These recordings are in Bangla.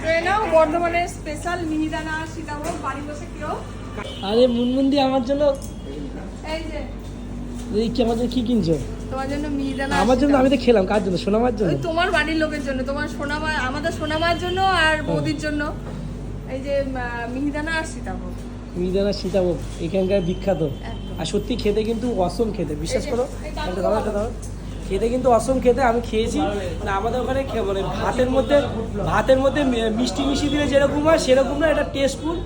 ট্রেনেও বর্ধমানের স্পেশাল মিহিদানা সীতাভোগ বাড়ি বসে কেউ আরে মুনমুন্দি আমার জন্য এই যে এই কি আমার জন্য কি কিনছো? তোমার জন্য মিহিদানা আমার জন্য আমি তো খেলাম কার জন্য? সোনামার জন্য? তোমার বাড়ির লোকের জন্য তোমার সোনামা আমাদের সোনামার জন্য আর বৌদির জন্য। এই যে মিহিদানা আর সীতাভোগ। মিহিদানা সীতাভোগ এখানকার বিখ্যাত। আর সত্যি খেতে কিন্তু অসম খেতে বিশ্বাস করো। খেতে কিন্তু অসম খেতে আমি খেয়েছি। না আমাদের ওখানে মানে ভাতের মধ্যে ভাতের মধ্যে মিষ্টি মিষ্টি দিলে যেরকম হয়, সেরকম না, এটা টেস্টফুল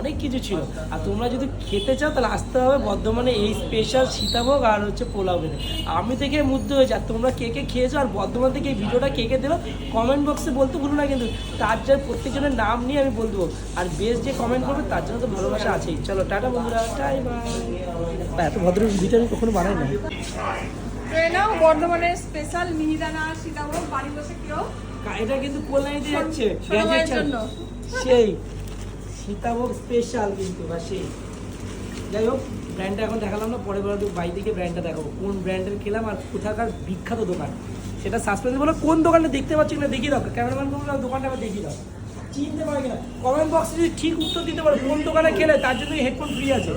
অনেক কিছু ছিল। আর তোমরা যদি খেতে চাও, তাহলে আসতে হবে বর্ধমানে এই স্পেশাল সীতাভোগ আর হচ্ছে পোলাও বেড়ে আমি থেকে মুগ্ধ হয়েছি। আর তোমরা কে কে খেয়েছো? আর বর্ধমান থেকে এই ভিডিওটা কে কে দিলো? কমেন্ট বক্সে বলতে ভুলো না কিন্তু, তার যার প্রত্যেকজনের নাম নিয়ে আমি বলতে পারব। আর বেশ যে কমেন্ট করবে, তার জন্য তো ভালোবাসা আছেই। চলো, টাটা বন্ধুরা, টাই বাই। এত ভদ্র ভিডিও আমি কখনো বানাই না ট্রেনেও বর্ধমানের স্পেশাল মিহিদানা সীতাভোগ বাড়ি বসে কেউ এটা কিন্তু কল্যাণীতে যাচ্ছে সোনামায়ের জন্য। সেই সীতাভোগ স্পেশাল কিন্তু বা সেই। যাই হোক ব্র্যান্ডটা এখন দেখালাম না পরে পরে বাই থেকে ব্র্যান্ডটা দেখাবো। কোন ব্র্যান্ডের খেলাম আর কোথাকার বিখ্যাত দোকান। সেটা সাসপেন্স বলো কোন দোকানে দেখতে পাচ্ছি না দেখিয়ে দাও। ক্যামেরাম্যান বলল দোকানটা আবার দেখিয়ে দাও। চিনতে পারে কিনা? কমেন্ট বক্সে যদি ঠিক উত্তর দিতে পারো কোন দোকানে খেলে তার জন্য হেডফোন ফ্রি আছে।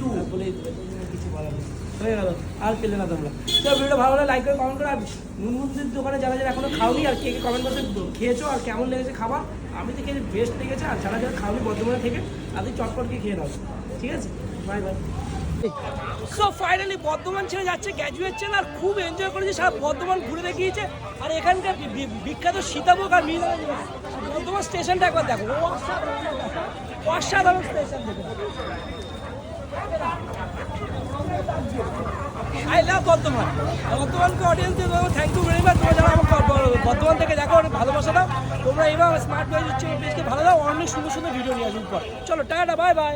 তোমরা কিছু বলার নেই। হয়ে গেল, আর পেলে না তোমরা। তো ভিডিও ভালো লাগলে লাইক করে কমেন্ট করে আর মুনমুন্দির দোকানে যারা যারা এখনও খাওনি আর কে কে কমেন্ট বক্সে খেয়েছো আর কেমন লেগেছে খাবার, আমি তো খেয়ে বেস্ট লেগেছে আর যারা যারা খাওনি বর্ধমানে থেকে, তাদের চটপট গিয়ে খেয়ে নাও। ঠিক আছে? Bye bye so finally Bardhaman ছেড়ে যাচ্ছে গ্র্যাজুয়েট আর খুব এনজয় করেছে, সারা বর্ধমান ঘুরে দেখিয়েছে। আর এখানকার বিখ্যাত সীতাভোগ আর জিনিস। বর্ধমান স্টেশনটা একবার দেখো। অসাধারণ স্টেশন দেখো। আই বর্তমানকে অডিয়েন্স দিয়ে থ্যাংক ইউ ভেরি মাচ তোমরা যারা আমার ব- ব- বর্ধমান থেকে দেখো, অনেক ভালোবাসা দাও। তোমরা এবার স্মার্ট বয়েজ হচ্ছে পেজকে ভালো দাও। অনেক সুন্দর সুন্দর ভিডিও নিয়ে আসুন পর চলো, টাটা বাই বাই